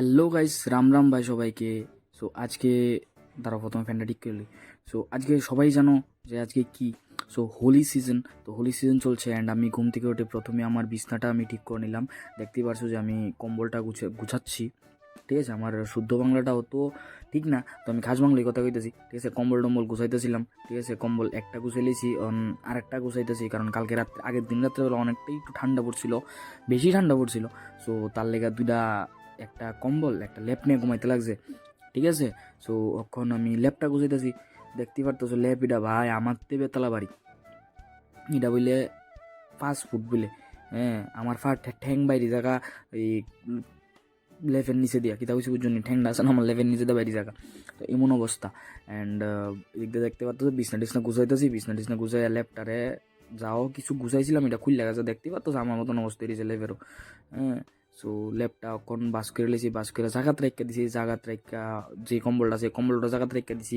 Hello guys Ram Ram ভাই সবাইকে। So আজকে দাঁড়াও প্রথমে ফ্যানটা ঠিক করলি সো আজকে সবাই জানো যে আজকে কি? সো হোলি সিজন তো হোলি সিজন চলছে অ্যান্ড আমি ঘুম থেকে উঠে প্রথমে আমার বিছনাটা আমি ঠিক করে নিলাম। দেখতেই পারছ যে আমি কম্বলটা গুছে, গুছাচ্ছি। ঠিক আছে, আমার শুদ্ধ বাংলাটা অত ঠিক না, তো আমি খাস বাংলায় কথা কইতেছি। ঠিক আছে, কম্বল টম্বল গুছাইতেছিলাম। ঠিক আছে, কম্বল একটা গুছাই লিছি আরেকটা গুছাইতেছি, কারণ কালকে রাত্রে আগের দিন রাত্রেবেলা অনেকটাই একটু ঠান্ডা পড়ছিল, বেশি ঠান্ডা পড়ছিল। সো তার লেগে দুইটা একটা কম্বল, একটা ল্যাপ নিয়ে ঘুমাইতে লাগছে। ঠিক আছে? সো এখন আমি ল্যাপটা গুছাইতেছি। দেখতে পারতেছো ল্যাপ এটা ভাই, আমার তে বেতলা বাড়ি। এটা বললে ফাস্ট ফুড বলে হ্যাঁ আমার ফা ঠ্যাং বাইরে জায়গা, এই লেফের নিচে দিয়া। কিতা হয়েছে বুঝুন? ঠ্যাংটা আছে না, আমার লেফের নিচে দিয়ে বাইরে জায়গা। তো এমন অবস্থা। অ্যান্ড এদিক দেখতে পারতেছো, বিছনা টিছনা গুছাইতেছি। বিছনা টিছনা গুছাই ল্যাপটারে যাও, কিছু গুছাইছিলাম এটা খুললে গেছে। দেখতে পারতো আমার মতন অবস্থা হয়েছে লেভেরও হ্যাঁ সো ল্যাপটা অখন বাস করে লেছি বাস করে জাগাত রেখা দিছি জাগাত রেখা যে কম্বলটা আছে কম্বলটা জাগাত রেখা দিছি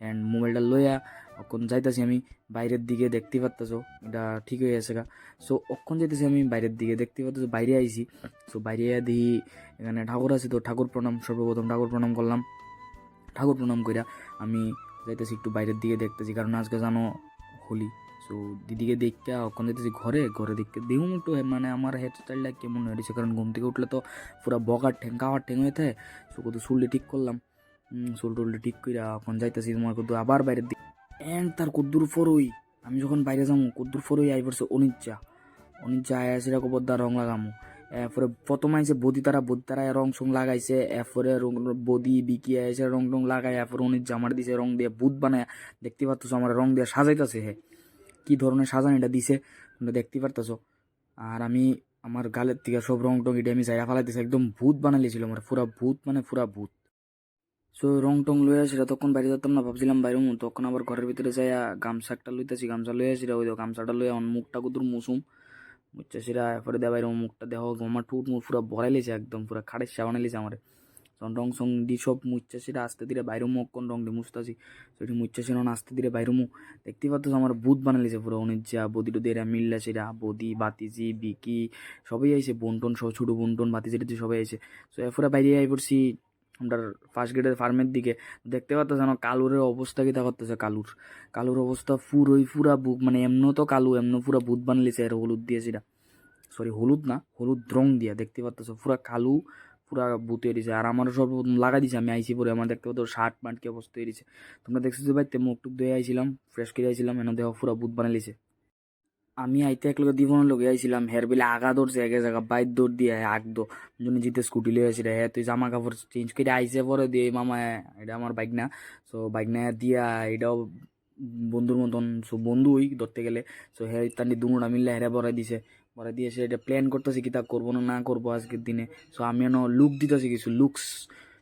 অ্যান্ড মোবাইলটা লইয়া অখন যাইতাছি আমি বাইরের দিকে দেখতে পারতেছো এটা ঠিক হয়ে গেছে গা সো অক্ষণ যাইতেছি আমি বাইরের দিকে দেখতে পারতেছো বাইরে আইছি সো বাইরে দেখি এখানে ঠাকুর আছে তো ঠাকুর প্রণাম সর্বপ্রথম ঠাকুর প্রণাম করলাম ঠাকুর প্রণাম কইরা আমি যাইতেছি একটু বাইরের দিকে দেখতেছি কারণ আজকে জানো হোলি সো দিদিকে দেখতে অখন যেতেছি ঘরে ঘরে দেখতে দেখুন একটু মানে আমার হেয়ার স্টাইলটা কেমন হয়েছে কারণ ঘুম থেকে উঠলে তো পুরো বকার ঠেং কাওয়ার ঠেং হয়ে থাকে। সো কত চুলটি ঠিক করলাম। শুল টুলটি ঠিক কইরা এখন যাইতেছি। তোমার কত আবার বাইরের দিকে। এন্ড তার কদ্দুর ফরই। আমি যখন বাইরে যাব, কদ্দুর ফরই আই পড়ছে অনিচ্ছা। অনিচ্ছা আয় আসে কবদ্দা রং লাগামো। এরপরে প্রথম আইসে বদি তারা বদি তারা রং সং লাগাইছে। এরপরে রং, বদি, বিকি আইসে রং টং লাগাই এরপরে অনিচ্ছা আমার দিছে রং দিয়ে ভূত বানায়। দেখতে পাচ্ছ আমার রং দিয়ে সাজাইতেছে হে। কি ধরনের সাজানিটা দিছে, তোমরা দেখতে পারতেছো। আর আমি আমার গালের থেকে সব রং টং এটা আমি জায়গা ফালাইতেছি, একদম ভূত বানাইছিল আমার, পুরা ভূত মানে পুরা ভূত। সো রং টং লয়ে আসিরা তখন বাইরে যেতাম না, ভাবছিলাম বাইরে তখন আবার ঘরের ভিতরে যাই গামছা একটা লইতেছি, গামছা লয়ে আসিরা ওই গামছাটা লয়ে আমার মুখটা কুদুর মুসুম সিরা, এরপরে দেয় বাইরে মুখটা দেহ আমার ঠুট মুখ পুরা ভরাই লিছে একদম পুরা খাড়ের সা বানাই লিছে আমার। তখন রং সং দি সব মুচ্ছা সিরা আস্তে ধীরে বাইরে মুখ কোন রং দিয়ে মুছতাছি সেটি মুচ্ছা সিরা আস্তে ধীরে বাইরে মুখ দেখতে পাচ্ছ আমার ভূত বানালিছে পুরো অনিজ্জা বদি টদি এরা মিল্লা সেরা বদি বাতিজি বিকি সবাই আইছে বন্টন সব ছোটো বন্টন বাতিজি টাতি সবাই আইছে সো এরপরে বাইরে আই পড়ছি আমরা ফার্স্ট গেটের ফার্মের দিকে দেখতে পাচ্ছ যেন কালুরের অবস্থা কিতা করতেছে কালুর কালুর অবস্থা পুরোই পুরা বুক মানে এমন তো কালু এমন পুরা ভূত বানালিছে এর হলুদ দিয়ে সেটা সরি হলুদ না হলুদ রং দিয়া দেখতে পাচ্ছ পুরা কালু পুরা বুত এরিছে আর আমার সব লাগাই দিছে, আমি আইসি পরে আমার দেখতে পাচ্ছ শার্ট প্যান্ট কি অবস্থা এরিছে তোমরা দেখছ যে ভাইতে মুখ টুক ধুয়ে আইছিলাম ফ্রেশ করে আইছিলাম, এনে দেহ পুরা বুত বানালিছে আমি আইতে এক লোক জীবনের লোক আইছিলাম, হের বেলে আগা দৌড়ছে, এক জায়গা বাইর দৌড় দিয়ে আগ দো। জন্য জিতে স্কুটি লিয়ে আসি হ্যাঁ তুই জামা কাপড় চেঞ্জ করে আইসে পরে দিয়ে মামা এটা আমার বাইক না। সো বাইক না দিয়া, এটাও বন্ধুর মতন সো বন্ধুই ধরতে গেলে সো হ্যাঁ তানি দুমুড়া মিললে হেরে বড়াই দিছে। বড়াই দিয়ে সে এটা প্ল্যান করতেছে কি তা করব না না করব আজকের দিনে। সো আমি এন লুক দিতেছি, কিছু লুকস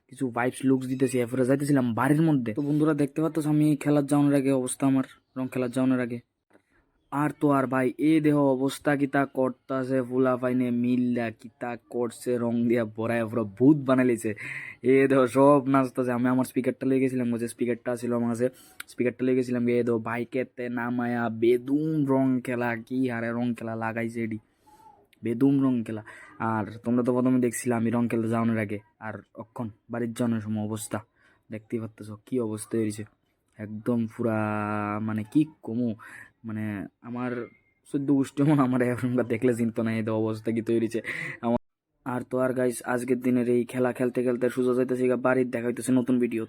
কিছু ভাইবস লুকস দিতেছি। এরপরে যাইতেছিলাম বাড়ির মধ্যে। তো বন্ধুরা দেখতে পাচ্ছ, আমি খেলার যাওয়ানোর আগে অবস্থা আমার রং খেলার যাওয়ানোর আগে। আর তো আর ভাই এ দেহ অবস্থা কিতা করতাছে, ফুলা পাইনে মিল্লা কিতা করছে, রং দিয়া ভরায় পুরো ভূত বানাইছে এ দেহ সব নাচতেছে। আমি আমার স্পিকারটা লেগে গেছিলাম যে স্পিকারটা ছিল আমার কাছে স্পিকারটা লেগে গেছিলাম এ দেহ বাইকেতে নামায়া বেদুম রং খেলা, কি হারে রং খেলা লাগাইছে এডি। বেদুম রং খেলা। আর তোমরা তো প্রথমে দেখছিলে আমি রং খেলতে যাওয়ানোর আগে। আর অক্ষণ বাড়ির যাওয়ানোর সময় অবস্থা, দেখতেই পারতেছ কি অবস্থা হয়েছে। একদম পুরা মানে কি কমু মানে আমার সদ্য গোষ্ঠী মন আমার এখনকার দেখলে চিন্তা নাই এদের অবস্থা কি তৈরিছে আমার আর তো আর গাইস আজকের দিনের এই খেলা খেলতে খেলতে সুযোগ যাইতেছি বাড়ির দেখা হইতেছে নতুন ভিডিও